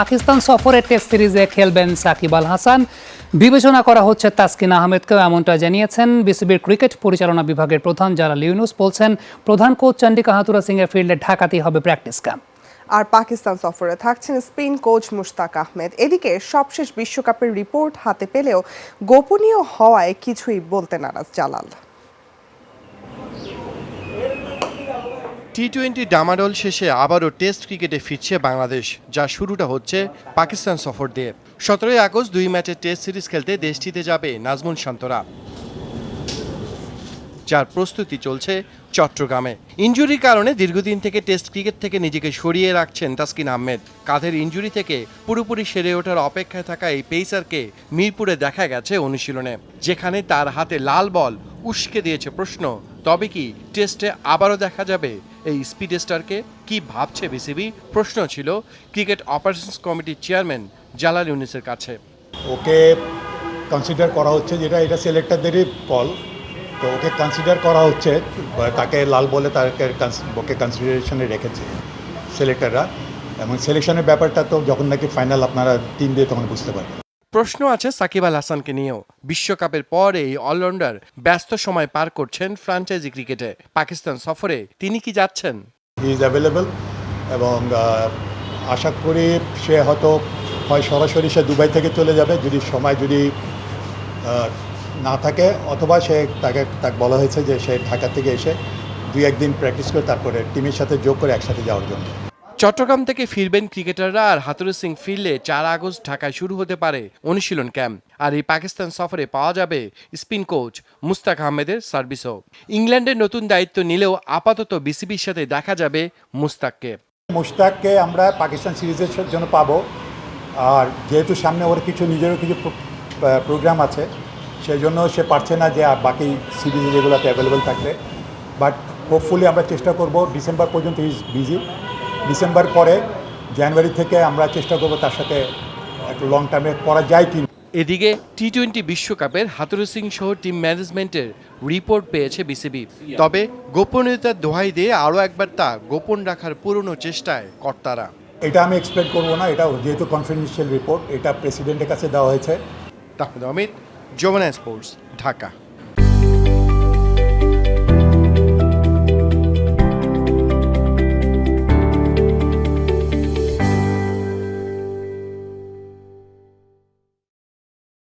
পাকিস্তান সফরে টেস্ট সিরিজে খেলবেন সাকিব আল হাসান। বিবেচনা করা হচ্ছে তাসকিন আহমেদকেও, এমনটা জানিয়েছেন বিসিবির ক্রিকেট পরিচালনা বিভাগের প্রধান জালাল ইউনুস বলছেন, প্রধান কোচ চন্ডিকা হাতুরা সিং এর ফিল্ডে ঢাকাতেই হবে প্র্যাকটিস ক্যাম্প আর পাকিস্তান সফরে থাকছেন স্পেন কোচ মুশতাক আহমেদ। এদিকে সবশেষ বিশ্বকাপের রিপোর্ট হাতে পেলেও গোপনীয় হওয়ায় কিছুই বলতে নারাজ জালাল। টি টোয়েন্টি ডামাডোল শেষে আবারও টেস্ট ক্রিকেটে ফিরছে বাংলাদেশ, যা শুরুটা হচ্ছে পাকিস্তান সফর দিয়ে। সতেরোই আগস্ট দুই ম্যাচের টেস্ট সিরিজ খেলতে দেশটিতে যাবে নাজমুল শান্তরা, যার প্রস্তুতি চলছে চট্টগ্রামে। ইঞ্জুরির কারণে দীর্ঘদিন থেকে টেস্ট ক্রিকেট থেকে নিজেকে সরিয়ে রাখছেন তাসকিন আহমেদ। কাঁধের ইঞ্জুরি থেকে পুরোপুরি সেরে ওঠার অপেক্ষায় থাকা এই পেসারকে মিরপুরে দেখা গেছে অনুশীলনে, যেখানে তার হাতে লাল বল উস্কে দিয়েছে প্রশ্ন, তবে কি টেস্টে আবারও দেখা যাবে এই স্পিড স্টারকে কি ভাবছে বিসিবি? প্রশ্ন ছিল ক্রিকেট অপারেশনস কমিটির চেয়ারম্যান জালাল ইউনিসের কাছে। ওকে কনসিডার করা হচ্ছে যেটা, এটা সিলেক্টরদেরই কল তো ওকে কনসিডার করা হচ্ছে, তাকে লাল বলে তাকে ওকে কনসিডারেশনে রেখেছে সিলেক্টররা এবং সিলেকশনের ব্যাপারটা তো যখন নাকি ফাইনাল আপনারা টিম দিয়ে তখন বুঝতে পারবেন। প্রশ্ন আছে সাকিব আল হাসানকে নিয়েও। বিশ্বকাপের পর এই অলরাউন্ডার ব্যস্ত সময় পার করছেন ফ্র্যাঞ্চাইজি ক্রিকেটে। পাকিস্তান সফরে তিনি কি যাচ্ছেন? ইজ এবং আশা করি সে হয়তো, হয় সরাসরি সে দুবাই থেকে চলে যাবে। যদি সময় যদি না থাকে, অথবা সে তাকে তাকে বলা হয়েছে যে সে ঢাকা থেকে এসে দুই একদিন প্র্যাকটিস করে তারপরে টিমের সাথে যোগ করে একসাথে যাওয়ার জন্য। চট্টগ্রাম থেকে ফিরবেন ক্রিকেটাররা আর হাতুরু সিং ফিরলে চার আগস্ট ঢাকায় শুরু হতে পারে অনুশীলন ক্যাম্প। আর এই পাকিস্তান সফরে পাওয়া যাবে স্পিন কোচ মুস্তাক আহমেদের সার্ভিসও। ইংল্যান্ডের নতুন দায়িত্ব নিলেও আপাতত বিসিবির সাথে দেখা যাবে মুস্তাককে। মুশতাককে আমরা পাকিস্তান সিরিজের জন্য পাবো। আর যেহেতু সামনে ওর কিছু নিজেরও কিছু প্রোগ্রাম আছে সেই জন্য সে পারছে না যে আর বাকি সিরিজ যেগুলোতে অ্যাভেলেবেল থাকবে। বাট হোপফুলি আমরা চেষ্টা করব ডিসেম্বর পর্যন্ত ইজ বিজি ডিসেম্বর পরে জানুয়ারি থেকে আমরা চেষ্টা করব তার সাথে একটু লং টার্মে করা যায় কি এদিকে টি টোয়েন্টি বিশ্বকাপের হাতুরু সিং সহ টিম ম্যানেজমেন্টের রিপোর্ট পেয়েছে বিসিবি তবে গোপনীয়তার দোহাই দিয়ে আরও একবার তা গোপন রাখার পুরনো চেষ্টায় কর্তারা। এটা আমি এক্সপেক্ট করব না এটা যেহেতু কনফিডেন্সিয়াল রিপোর্ট এটা প্রেসিডেন্টের কাছে দেওয়া হয়েছে। তাহলে অমিত যমুনা স্পোর্টস ঢাকা।